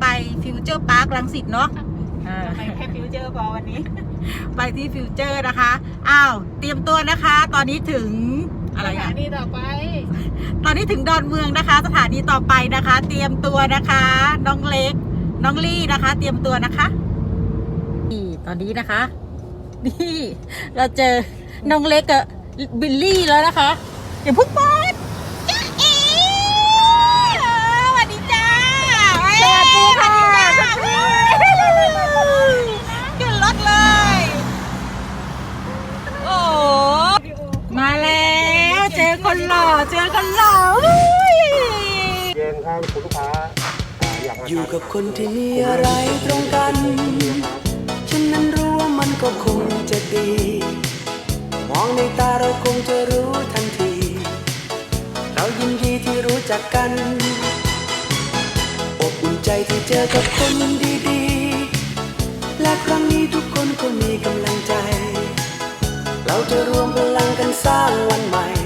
ไปฟิวเจอร์พาร์คลังสิตเนาะอ่า ไปแค่ฟิวเจอร์พอวันนี้ ไปที่ฟิวเจอร์นะคะ อ้าว เตรียมตัวนะคะ ตอนนี้ถึงอะไรสถาอะ นีต่อไปตอนนี้ถึงดอนเมืองนะคะ สถานีต่อไปนะคะ เตรียมตัวนะคะ น้องเล็ก น้องลี่นะคะ เตรียมตัวนะคะนี่ตอนนี้นะคะ นี่ เราเจอน้องเล็กกับบิลลี่แล้วนะคะเดี๋ยวพึ่งเปิด คนหล่อเจอคนหล่ออุ๊ยเย็นครับคุณลูกค้าอ่าอยากมาอยู่กับคนที่มีอะไรตรงกัน ฉันนั้นรู้ว่ามันก็คงจะดี มองในตาเราคงจะรู้ทันที เรายินดีที่รู้จักกันอบอุ่นใจที่เจอกับคนดีๆ และครั้งนี้ทุกคนก็มีกำลังใจ เราจะรวมพลังกันสร้างวันใหม่จะทำ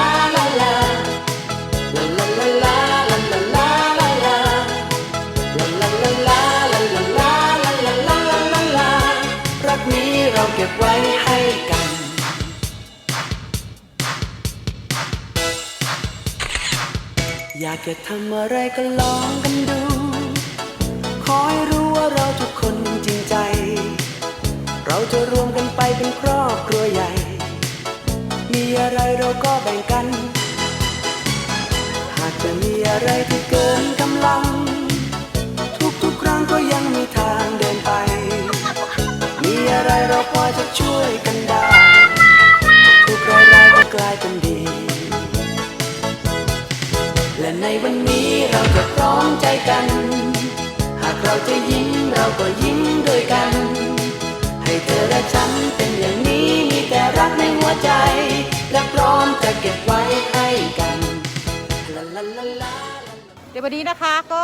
า เราเก็บไว้ให้กันอยากจะทำอะไรก็ลองกันดู ขอให้รู้ว่าเราทุกคนจริงใจ เราจะรวมกันไปเป็นครอบครัวใหญ่ มีอะไรเราก็แบ่งกัน หากจะมีอะไร อะไรเราพอจะช่วยกันได้ทุกรายร้ายก็กลายเป็นดี และในวันนี้เราจะพร้อมใจกัน หากเราจะยิ้มเราก็ยิ้มด้วยกัน ให้เธอและฉันเป็นอย่างนี้มีแต่รักในหัวใจ และพร้อมจะเก็บไว้ให้กันลาลาลาลา เดี๋ยววันนี้นะคะก็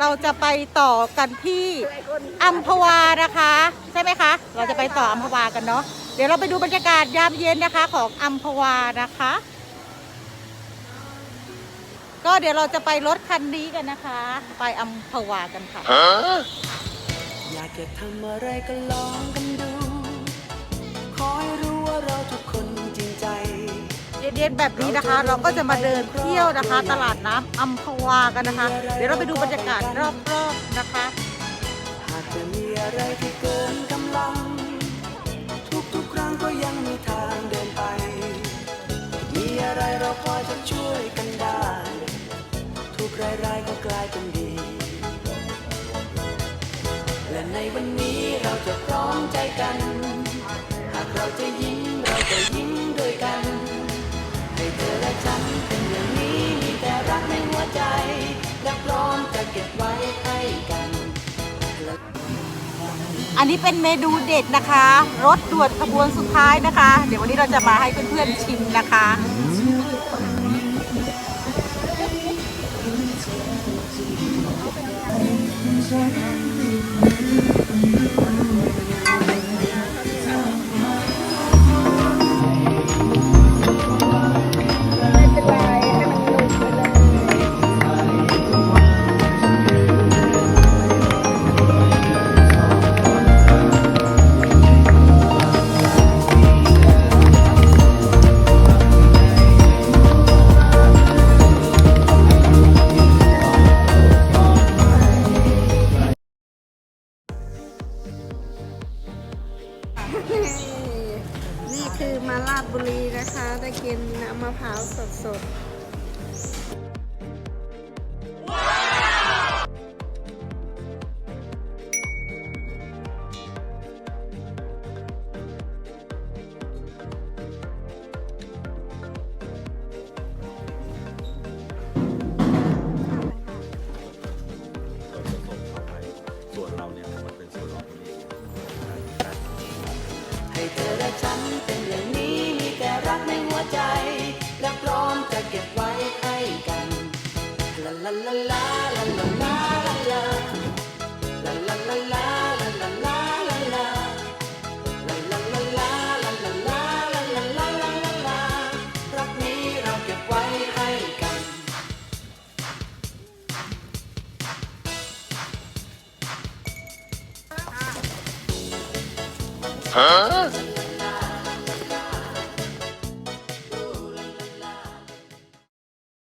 เราจะไปต่อกันที่อัมพวานะคะ ใช่ไหมคะ เราจะไปต่ออัมพวากันเนาะเดี๋ยวเราไปดูบรรยากาศยามเย็นนะคะ ของอัมพวานะคะ ก็เดี๋ยวเราจะไปรถคันนี้กันนะคะ ไปอัมพวากันค่ะอยากจะทำอะไรก็ลองกันดู ย็นๆแบบนี้นะคะ เราก็จะมาเดินเที่ยวนะคะ ตลาดน้ำอัมพวากันนะคะ เดี๋ยวเราไปดูบรรยากาศรอบๆนะคะ หากจะมีอะไรที่เกินกำลัง เก็บไว้ให้กันอันนี้เป็นเมนูเด็ดนะคะ รถด่วนขบวนสุดท้ายนะคะ เดี๋ยววันนี้เราจะมาให้เพื่อนๆชิมนะคะ นน้ำมะพร้าวสด 嗯